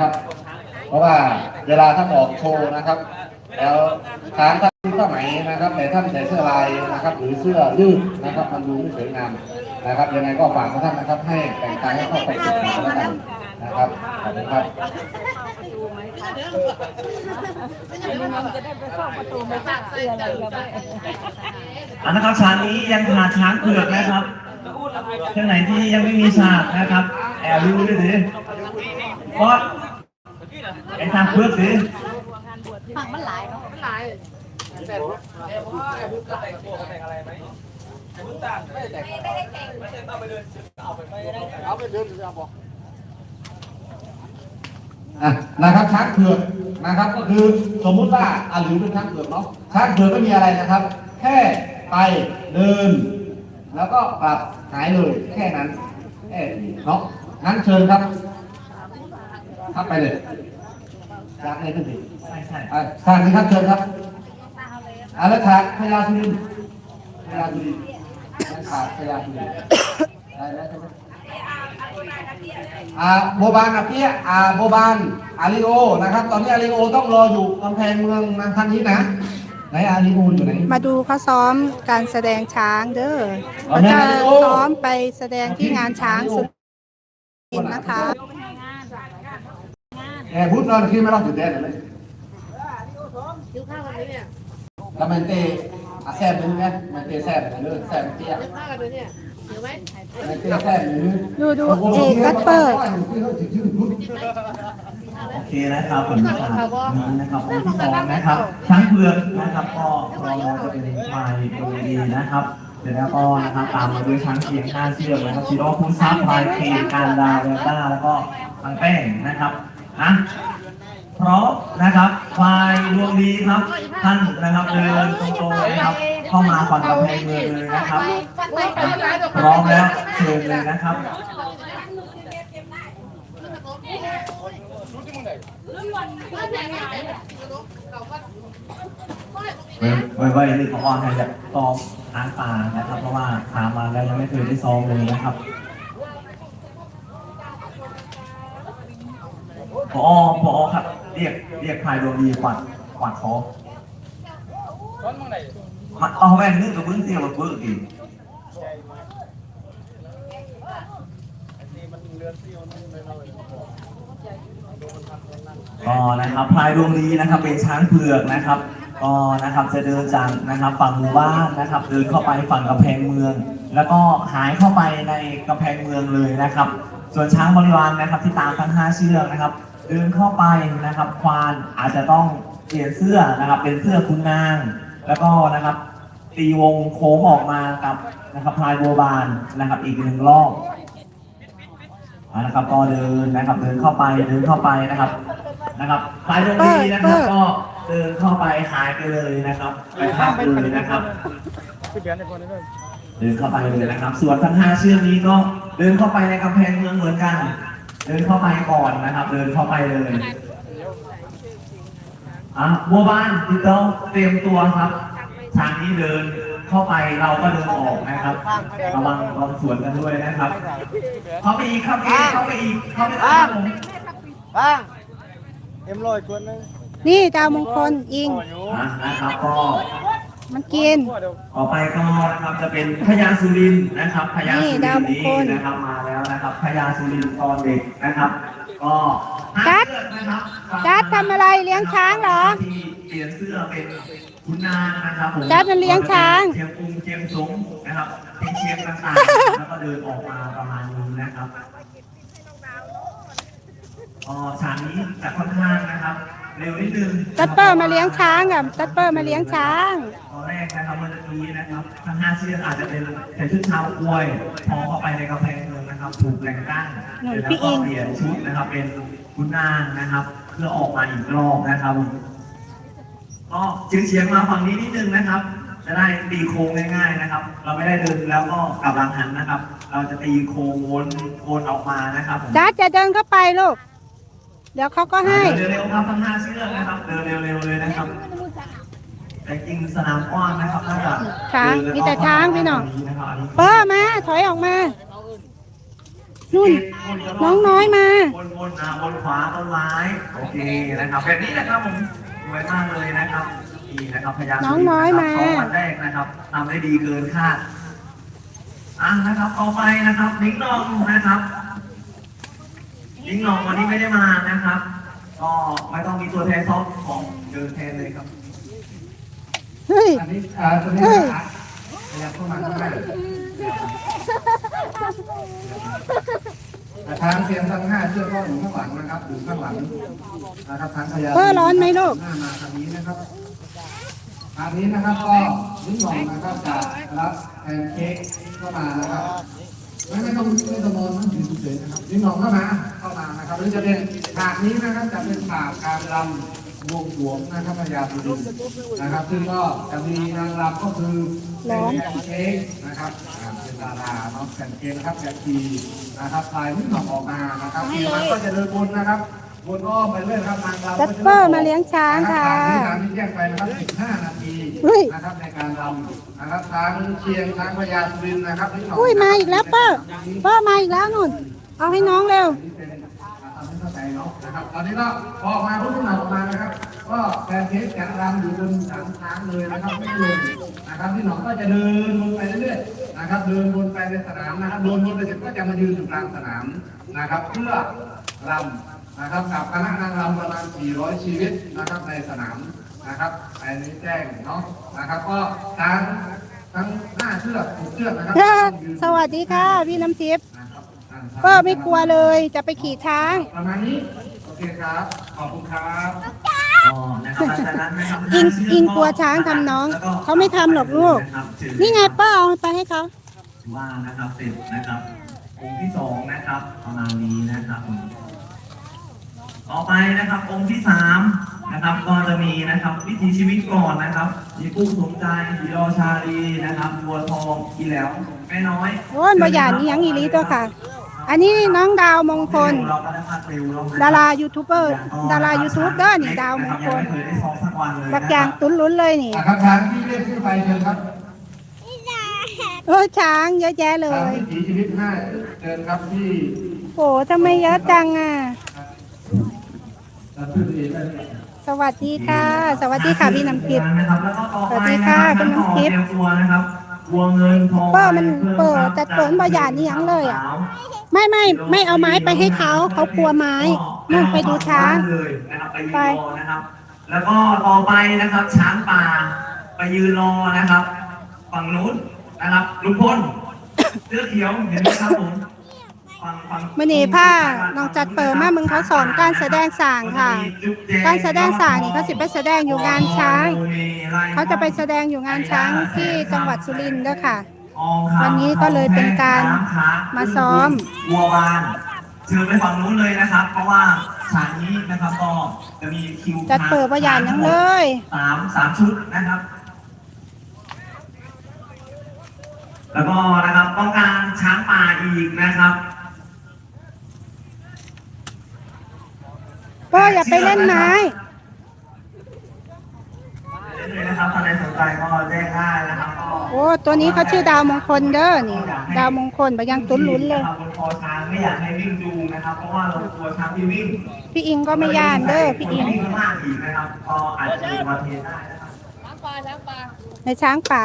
ครับ เพราะว่าเวลาท่านออกโชว์นะครับ แล้วทางท่านผ้าไหมนะครับ แต่ท่านใส่เสื้อลายนะครับ หรือเสื้อยืดนะครับ มันดูไม่สวยงามนะครับยังไงก็ฝากท่านนะครับ ให้แต่งกายให้เข้าไปสุดหนาแล้วกันนะครับขอบคุณครับจะได้ไปเข้าประตูไม่ขาดเสื้ออะไรกับไม่อันนะครับฉากนี้ยังขาดช้างเผือกนะครับ ช่างไหนที่ยังไม่มีฉากนะครับ แอบดูด้วยสิบอสไอ้ช้างเผือกสิผักมันหลายเนาะมันหลายอะนะครับช้างเผือกนะครับก็คือสมมุติว่าอะหรือเป็นช้างเผือกเนาะช้างเผือกไม่มีอะไรนะครับ แค่ไปเดิน แล้วก็กลับหายเลยแค่นั้นแค่นี้เนาะงั้นเชิญครับครับไปเลยจากไหนขึ้นดิใช่ใช่อะทางนี้ครับเชิญครับอะแล้วฉากพญาสุรินทร์พญาสุรินทร์แล้วฉากพญาสุรินทร์ได้แล้วใช่ไหมอ่าโบบานอาเปียอ่าโบบานอาริโอนะครับ ตอนนี้อาริโอต้องรออยู่กำแพงเมืองนันทันนี้นะ ไหนอาริโออยู่ไหน มาดูเขาซ้อมการแสดงช้างเด้อเอาเขาแม่จะมาดูซ้อมไปแสดงที่งานช้างสุรินทร์นะคะแอบพูดนอนขึ้นไม่ต้องตื่นเต้นเลยคิวข้าวกันไหมเนี่ยแล้วมันเตะอะแซ่บนึงไหมมันเตะแซ่บไปเลยแซ่บเตี้ยคิวข้าวกันไหมเนี่ยเดี๋ยวไหมมันเตะแซ่บนึงดูดูเอกกัตเปอร์ โอเคนะครับผลฉากนี้นะครับองค์ที่สองนะครับช้างเผือกนะครับก็รอจะเป็นชายตัวดีนะครับเสร็จแล้วก็นะครับตามมาด้วยช้างเชียงก้าเชือกนะครับชีโร่คุณซับพลายเคการดาวเดลต้าแล้วก็ตังแป้งนะครับนะพราะนะครับควายดวงดีครับ ท่านนะครับเดินตรงๆนะครับเข้ามาฝั่งกำแพงเมืองเลยนะครับพร้อมแล้วเชิญเลยนะครับ ไว้ไว้นี่ขอออนให้แบบซ้อมทางป่านะครับ เพราะว่าถามมาแล้วยังไม่เคยได้ซ้อมเลยนะครับพอพอครับ เรียกเรียกพายดวงดีกวัดกวัดคอมันเอาแว่นึกกับเบื้องเสียวกับเบื้องอีก ก็นะครับพลายดวงดีนะครับเป็นช้างเผือกนะครับก็นะครับจะเดินจากนะครับฝั่งหมู่บ้านนะครับ เดินเข้าไปฝั่งกำแพงเมือง แล้วก็หายเข้าไปในกำแพงเมืองเลยนะครับ ส่วนช้างบริวารนะครับที่ตามทั้งห้าเชือกนะครับ เดินเข้าไปนะครับควานอาจจะต้องเปลี่ยนเสื้อนะครับเป็นเสื้อคุณนาง แล้วก็นะครับตีวงโค้งออกมากับนะครับพลายบัวบานนะครับอีกหนึ่งรอบอ่า นะครับก็เดินนะครับเดินเข้าไปเดินเข้าไปนะครับ นะครับพลายดวงดีนะครับก็เดินเข้าไปหายไปเลยนะครับไปภาพเลยนะครับเดินเข้าไปเลยนะครับ ส่วนทั้งห้าเชือกนี้ก็เดินเข้าไปในกำแพงเมืองเหมือนกัน เดินเข้าไปก่อนนะครับ เดินเข้าไปเลยอะบัวบานพี่ต้องเตรียมตัวครับ ทางนี้เดิน เข้าไปเราก็เดินออกนะครับ ระวังระวังสวนกันด้วยนะครับ เข้าไปอีกเข้าไปอีกเข้าไปอีกเข้าไปอีกครับผมบ้างเอ็มลอยชวนนึงนี่ดาวมงคลอิงอะนะครับก็มันกินต่อไปก็นะครับจะเป็นพญาสุรินทร์นะครับพญาสุรินทนี่ดาวร์มงนี้คลนะครับมาแล้วนะครับพญาสุรินทร์ตอนเด็กนะครับ ก็จัดห้าเชือกนะครับจัดทำอะไรเลี้ยงช้างเหรอที่เปลี่ยนเสื้อเป็น คุณนางนะครับผมจัดมันเลี้ยงช้าง เชียงกรุงเชียงสงนะครับเป็นเชียงต่างๆแล้วก็เดินออกมาประมาณนี้นะครับก็ฉากนี้จะค่อนข้างนะครับ เร็วนิดนึงตัดเปอร์มาเลี้ยงช้างกับตัดเปอร์มาเลี้ยงช้าง ตอนแรกนะครับเมื่อกี้นะครับทั้งห้าเชือกอาจจะเป็นใส่ชุดชาวอวยพอเข้าไปในกำแพงเมืองนะครับ ถูกแต่งตั้งหน่อยแล้วพี่ก็อิงเปลี่ยนชุดนะครับ เป็นคุณนางนะครับ เพื่อออกมาอีกรอบนะครับ ก็เฉียงเฉียงๆมาฝั่งนี้นิดนึงนะครับ จะได้ตีโค้งง่ายๆนะครับ เราไม่ได้เดินแล้วก็กลับหลังหันนะครับ เราจะตีโค้งวนวนออกมานะครับผมจัดจะเดินเข้าไปลูก เดี๋ยวเขาก็ให้ เดินเร็วๆครับทั้งห้าเชือกนะครับ เดินเร็วๆเลยนะครับ แต่จริงสนามกว้างนะครับน่าจะช้างมีแต่ช้างพี่น้องนะครับอันนี้เปอร์มาถอยออกมานู่นน้องน้อยมาบนบนอ่าบนขวาต้นไม้โอเคนะครับแบบนี้นะครับผม สวยมากเลยนะครับนี่นะครับพยายามน้องน้อยมาสองวันแรกนะครับทำได้ดีเกินคาดอะนะครับต่อไปนะครับนิ้งนองนะครับนิ้งนองวันนี้ไม่ได้มานะครับ ก็ไม่ต้องมีตัวแทนซอฟของเดินแทนเลยครับ เฮ้ย อันนี้อ่าตัวนี้เฮ้ยนะครับขยับเข้ามาข้างหน้าแต่ ทางเตรียมทั้งห้าเชือกก็อยู่ข้างหลังนะครับอยู่ข้างหลังนะครับทางขยับเออร้อนไหมลูก หน้ามาทางนี้นะครับทางนี้นะครับก็นิดหน่อยนะครับจะรับแพนเค้กเข้ามานะครับไม่ไม่ต้องไม่ต้องนอนต้องถือเฉยๆนะครับนิดหน่อยเข้ามาเข้ามานะครับหรือจะเป็นฉากนี้นะครับจะเป็นฉากการรำบ วงสรวงนะครับพญาสุรินทร์นะครับ ซึ่งก็จะมีนางรำก็คือร้อนแพนเค้กนะครับอ่าเป็นดาราเนาะแพนเค้กนะครับแพนทีนะครับถ่ายนิดหน่อยออกมานะครับทีมันก็จะเดินบนนะครับบนอ้อมไปเรื่อยครับนางรำจัก็สจะเปอร์มาเลี้ยงช้างค่ะตามที่แจ้งไปนะครับ15นาทีเฮ้ยนะครับในการรำนะครับทางเชียงทางพญาสุรินทร์นะครับที่หนงอุ้ยมาอีกแล้วเปอร์เปอร์มาอีกแล้วนุ่นเอาให้น้องเร็วนี่ เนทำให้เข้าใจเนาะนะครับ ตอนนี้ก็พออกมาพุ่งหนักออกมานะครับ ก็แฟนเทสจะรำอยู่บนหลังช้างเลยนะครับไม่ลงนะครับที่หนองก็จะเดินวนไปเรื่อยๆนะครับ เดินวนไปในสนามนะครับเดินวนไปเสร็จก็จะมายืนอยู่กลางสนามนะครับ เพื่อรำนะครับกับคณะนางรำประมาณ 400 ชีวิตนะครับในสนามนะครับอันนี้แจ้งเนาะนะครับ ก็ทั้งทั้งห้าเชือกหกเชือกนะครับ สวัสดีค่ะ พี่น้ำทิพย์ นะครับเปอร์ไม่กลัวเลยจะไปขี่ช้าง ประมาณนี้โอเคครับ ขอบคุณครับอ๋อนะครับหลังจากนั้นนะครับอิงอิงกลัวช้างทำน้องเขาไม่ทำหรอกลูกนี่ไงเปอร์เอาไปให้เขา ว่านะครับเสร็จนะครับองค์ที่สองนะครับประมาณนี้นะครับต่อไปนะครับองค์ที่สามนะครับก็จะมีนะครับวิถีชีวิตก่อนนะครับ มีผู้สมใจสีรอชาลีนะครับบัวทองอีแหลวแม่น้อยโอ้ยบอยานนี่ยังอีหลีตัวค่ะ อันนี้น้องดาวมงคลเราก็ได้พักเร็วเนะดารายูทูบเบอร์ ดารายูทูบเด้อนี่ดาวมงคลยังไม่เคยได้ซ้อมสักวันเลยบักอย่างตุ้นลุ้นเลยนี่อะครับทางที่เรียกขึ้นไปเชิญครับเออช้างเยอะแยะเลทางยวิถีชีวิตห้าเชิญครับที่โอ้ทำไมเยอะจังอะท่านผู้ดีได้ครับสวัสดีค่ะ สวัสดีค่ะพี่น้ำทิพย์นะครับแล้วก็ต่อไปสวัสดีค่ะนะรับคุณน้ำทิพย์เตรียมตัวนะครับบัวเงินทองเปิ้ลมันพิ่เปิดครับแต่เปิดบ่อยานนี่ยังเลยอะ ไม่ไม่ไม่เอาไม้ไปให้เขาเขากลัวไม้นู่นไปดูช้างเลยนะครับไปยืนไปรอนะครับ แล้วก็ต่อไปนะครับ ช้างป่าไปยืนรอนะครับ ฝั่งนู้นนะครับลุงพลเสื้อเขียวเห็นไหมครับผมฝั่งฝั่งมื่อนี้ผ้าน้องจัดเปิดมามึงเขาสอนการแสดงสางค่ะ การแสดงสางนี่เขาสิไปแสดงอยู่งานช้าง เขาจะไปแสดงอยู่งานช้างที่จังหวัดสุรินทร์ด้วยค่ะ วันนี้ก็เลยเป็นการมาซ้อมวัวบานเชิญไปฝั่งนู้นเลยนะครับ เพราะว่าฉากนี้นะครับก็จะมีคิวจัดเปิดประหยัดยังเลยสามสามชุดนะครับ แล้วก็นะครับต้องการช้างป่าอีกนะครับก็อย่าไปเล่นไม้เล่นเลยนะครับถ้าใครสนใจก็แจ้งได้นะครับก็ โอ้ตัวนี้เขาชื่อดาวมงคลเด้อนี่ ดาวมงคลบยังตุ้นลุ้นเลยบนคอช้างไม่อยากให้วิ่งดูนะครับเพราะว่าเรากลัวช้างที่วิ่งพี่อิงก็ไม่ย่านเด้อพี่อิงวิ่งมากอีกนะครับก็อาจจะมีอุบัติเหตุได้นะครับในช้างป่า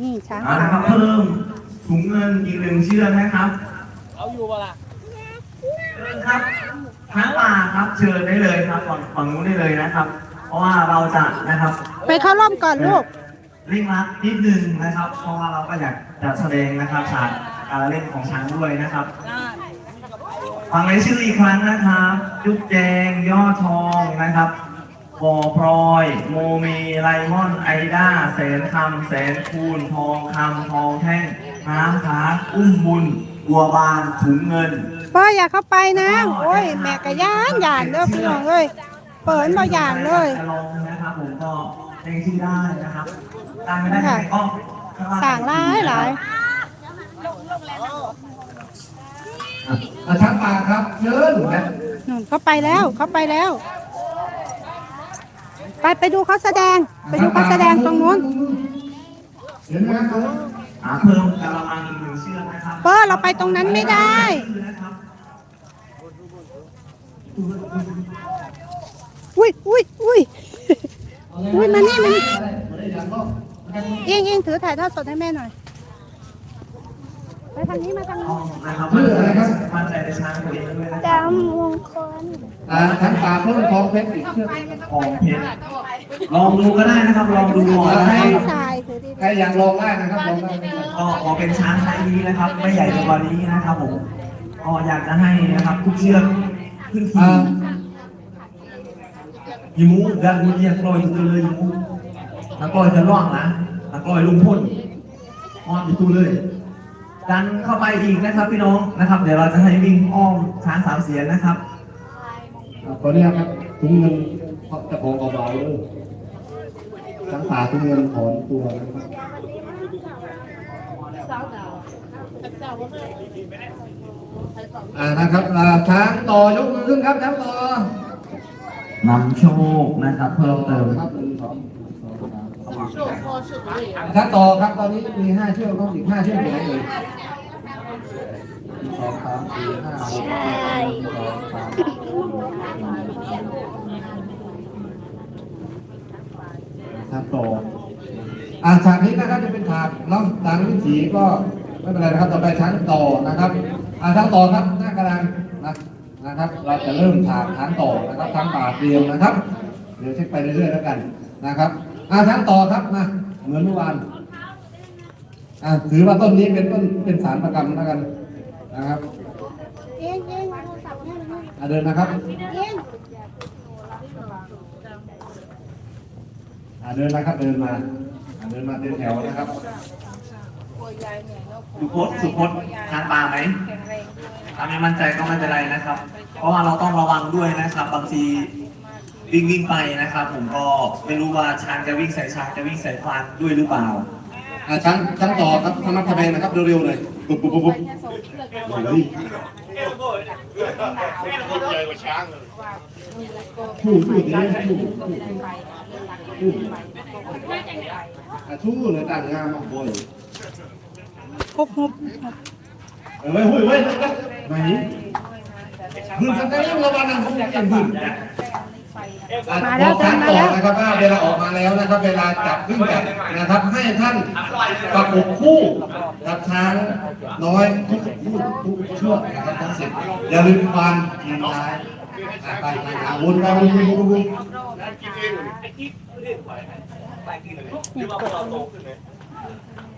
นี่ช้างเอาป่าละครับเพิ่มถุงเงินอีกหนึ่งเชือกนะครับเอาอยู่ปะล่ะเชิญครับช้างป่าครับเชิญได้เลยครับฝั่งฝั่งนู้นได้เลยนะครับ เพราะว่าเราจะนะครับ ไปเข้าร่มก่อนลูก เร่งรัดนิดนึงนะครับ เพราะว่าเราก็อยากจะแสดงนะครับฉากการเล่นของช้างด้วยนะครับ ฟังรายชื่ออีกครั้งนะครับจุ๊บแจงย่อทองนะครับบอพลอย โมเมไลมอนไอด้าแสนคำแสนคูณทองคำทองแท่งน้ำค้าอุ้มบุญบัวบานถุงเงินป้าอย่าเข้าไปนะโอ้ยแม่กะย่านย่านเด้อพี่น้องเอ้ยเปิดบ่ย่านเลยจะลงนะครับผมก็ เร่งชื่อได้นะครับตามไม่ได้ยังไงก็ข้ล่สั่งหลายหลายอะช้างป่าครับเชิญนะนู่นเขาไปแล้วเขาไปแล้ว ไปไปดูเขาแสดง ไปดูเขาแสดงตรงนู้นเห็นไหมครับอ่าเพิ่มกระมังอีกหนึ่งเชือกนะครับเปอร์เราไปตรงนั้นไม่ได้ นะครับอุ้ยอุ้ยอุ้ย อุ้ยมานี่มานี่เองเองถือถ่ายทอดสดให้แม่หน่อยไปทางนี้มาทางอ๋อนี้นะครับมั่นใจมั่นใจในช้างตัวเองด้วยนะคจรับำวงคลอ่าทั้งปลาเพิ่มทองเพชรอีกเชือกของเพชรลองดูก็ได้นะครับ ลองดูก่อนให้ทางทรายถือดีใครอยากลองได้นะครับลองได้นะครับก็ขอเป็นช้างไซส์นี้นะครับ ไม่ใหญ่เกินกว่านี้นะครับผมก็อยากจะให้นะครับ ทุกเชือกขึ้นขี่อ่า ยิมูดันเรียกลอยตัวเลยยิมูนักลอยจะล่องนะนักลอยลุงพ่นอ้อมอยู่ตัวเลย ดันเข้าไปอีกนะครับพี่น้องนะครับ เดี๋ยวเราจะให้วิ่งอ้อมช้างสามเสียนนะครับอ่าขออนุญาตครับถุงเงินจะของเบาๆเลยทั้งปลาถุงเงินถอนตัวนะครับอ่านะครับช้างต่อยกมือขึ้นครับช้างต่อ นำโชคนะครับ เพิ่มเติมครับหนึ่งสองสามช้างต่อครับตอนนี้มีห้าเชือกต้องอีกห้าเชือกอยู่ไหนเอ่ยหนึ่งสองสามสี่ห้าหกเจ็ดแปดเก้าสิบสามสิบช้างต่ออ่าฉากนี้นะครับจะเป็นฉากเนาะตามวิถีก็ไม่เป็นไรนะครับต่อไปช้างต่อนะครับอ่าช้างต่อครับหน้ากระดานนะ นะครับ เราจะเริ่มฉากช้างต่อนะครับช้างป่าเตรียมนะครับ เดี๋ยวเช็คไปเรื่อยๆแล้วกันนะครับอาช้างต่อครับมาเหมือนเมื่อวานอ่าถือว่าต้นนี้เป็นต้นเป็นสารประกรรมแล้วกันนะครับเองเองเอาโทรศัพท์ให้มันอ่าเดินนะครับเองอ่าเดินนะครับเดินมาอ่าเดินมาเดินแถวนะครับ สุพจน์สุพจน์ทานปลาไหมถ้าไม่มั่นใจก็ไม่เป็นไรนะครับ เพราะว่าเราต้องระวังด้วยนะครับ บางทีวิ่งวิ่งไปนะครับ ผมก็ไม่รู้ว่าช้างจะวิ่งใส่ช้างจะวิ่งใส่ควานด้วยหรือเปล่าอ่าช้างช้างต่อครับทำมัดทำแมงนะครับเร็วๆเลยปุ๊บปุ๊บปุ๊บปุ๊บเฮ้ยชู้ชู้เลยชู้ชู้อะชู้เลยต่างงามมากบ่อย ฮบฮบเฮ้ยเฮ้ยเฮ้ยไหนหืนสักการะระวังนะผมอยากจะหืนมาแล้วจ้ามาแล้วนะครับว่าเวลาออกมาแล้วนะครับ เวลาจับขึ้นจับนะครับ ให้ท่านประกบคู่กับช้างน้อยทุกทุกทุกเชือกนะครับทั้งสิบอย่าลืมควานทีมท้ายไปไปหาวนไปวนวนวนวน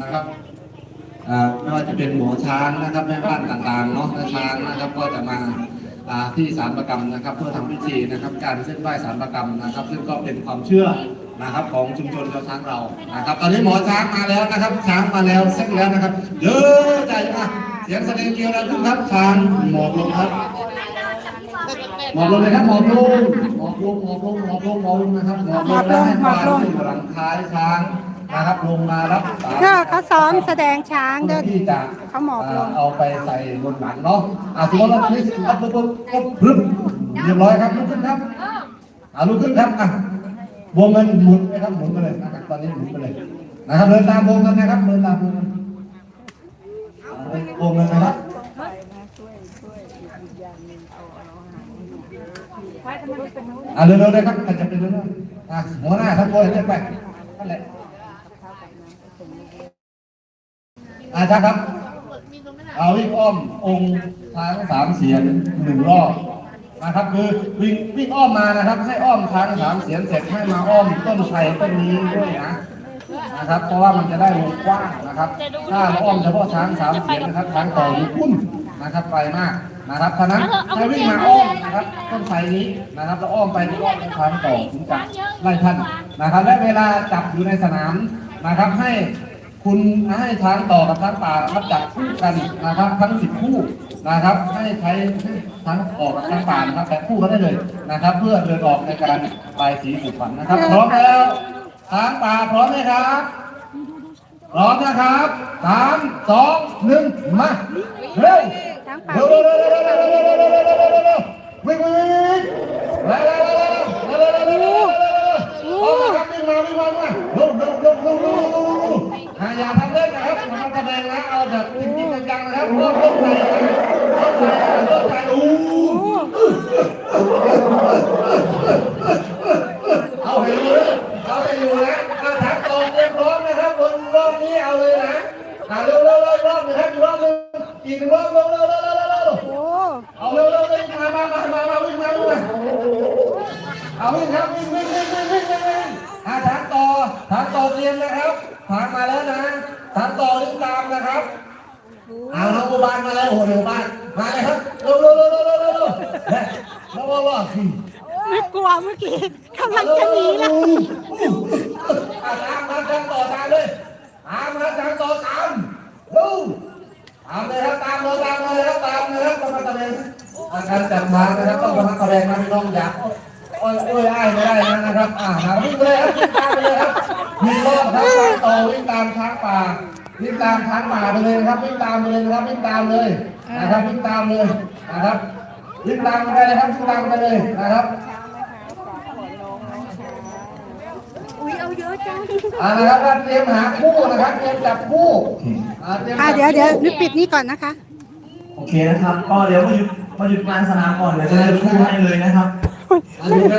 นะครับไม่ว่าจะเป็นหมอช้างนะครับแม่บ้านต่างๆเนาะแม่ช้างนะครับก็จะมาที่สารประกรรมนะครับ เพื่อทำพิธีนะครับ การเส้นไหว้สารประกรรมนะครับ ซึ่งก็เป็นความเชื่อนะครับของชุมชนชาวช้างเรานะครับ ตอนนี้หมอช้างมาแล้วนะครับ ช้างมาแล้วเสร็จแล้วนะครับเยอะใจมากเสียงแสดงเกียวแล้วครับช้างหมอบลงครับหมอบลงเลยครับหมอบลงหมอบลงหมอบลงหมอบลงหมอบลงนะครับหมอบลงแล้วให้ควาอยู่หลังท้ายช้าง นะครับลงมารับสารเธอเขาซ้อมแสดงช้างเพื่เด้ออที่จะเขาหมอบลงเอาไปใส่บนหลังเนาะอะสมมติเรานี่ปุ๊บปุ๊บปุ๊บปุ๊บปุ๊บเรียบร้อยครับลุกขึ้นครับอะลุกขึ้นครับอะวงเงินหมุนไปครับหมุนไปเลยนะครับตอนนี้หมุนไปเลยนะครับเดินตามวงเงินนะครับเดินตามวงเงินอะวงเงินนะครับอะเร็วๆเลยครับอาจจะเป็นเร็วๆอะหัวหน้าทั้งโวยเรียกไปนั่นแหละ อาจารย์ครับ เอาวิ่งอ้อมองค์ช้างสามเสียนหนึ่งรอบนะครับ คือวิ่งวิ่งอ้อมมานะครับ ให้อ้อมช้างสามเสียนเสร็จให้มาอ้อมต้นไทรต้นนี้ด้วยนะนะครับ เพราะว่ามันจะได้วงกว้างนะครับ ถ้าเราอ้อมเฉพาะช้างสามเสียนนะครับช้างต่อมีพุ่นนะครับไปมากนะครับฉะนั้นให้วิ่งมาอ้อมนะครับต้นไทรนี้นะครับแล้วอ้อมไปที่อ้อมช้างต่อถึงจะไล่ท่านนะครับ และเวลาจับอยู่ในสนามนะครับให้ คุณให้ทางต่อกับทางป่าครับจับคู่กันนะครับทั้งสิบคู่นะครับ ให้ใช้ทางออกกับทางป่านะครับแต่คู่กันได้เลยนะครับ เพื่อเดินออกในการปลายสีสุพรรณนะครับพร้อมแล้วทางป่าพร้อมไหมครับพร้อมนะครับสามสองหนึ่งมาเร็วเร็วเร็วเร็ว ยมนะครับทางมาแล้วนะทางต่อรีบตามนะครับเอาน้องอุบานมาแล้วโอ้โหเดี๋ยวบ้านมาเลยครับเร็วเร็วเร็วเร็วเร็วเร็วเร็วเฮ้ยเร็วเร็วเร็วสิไม่กลัวเมื่อกี้กำลังจะหนีแล้วอ่าตามมาทางต่อตามเลยตามนะทางต่อตามดูตามเลยครับตามเลยตามเลยครับตามเลยครับต้องมาแสดงอาการจับทางนะครับต้องมาแสดงนะพี่น้องอยากโอ้ยโอ้ยอ้ายไม่ได้นะนะครับอ่าหาวิ่งไปเลยครับวิ่งตามไปเลยครับ วิ่งรอบครับช้างโตวิ่งตามช้างป่าวิ่งตามช้างป่าไปเลยนะครับวิ่งตามไปเลยนะครับวิ่งตามเลยนะครับวิ่งตามเลยนะครับวิ่งตามไปเลยครับวิ่งตามไปเลยนะครับอุ้ยเอาเยอะจังอ่านะครับก็เตรียมหาคู่นะครับเตรียมจับคู่อ่าเตรียมอะจับเดี๋ยวคู่เดี๋ยวนึกปิดนี่ก่อนนะคะ โอเคนะครับ ก็เดี๋ยวมาหยุดมาหยุดงานสนามก่อนเดี๋ยวจะได้คู่ให้เลยนะครับอันนี้ก็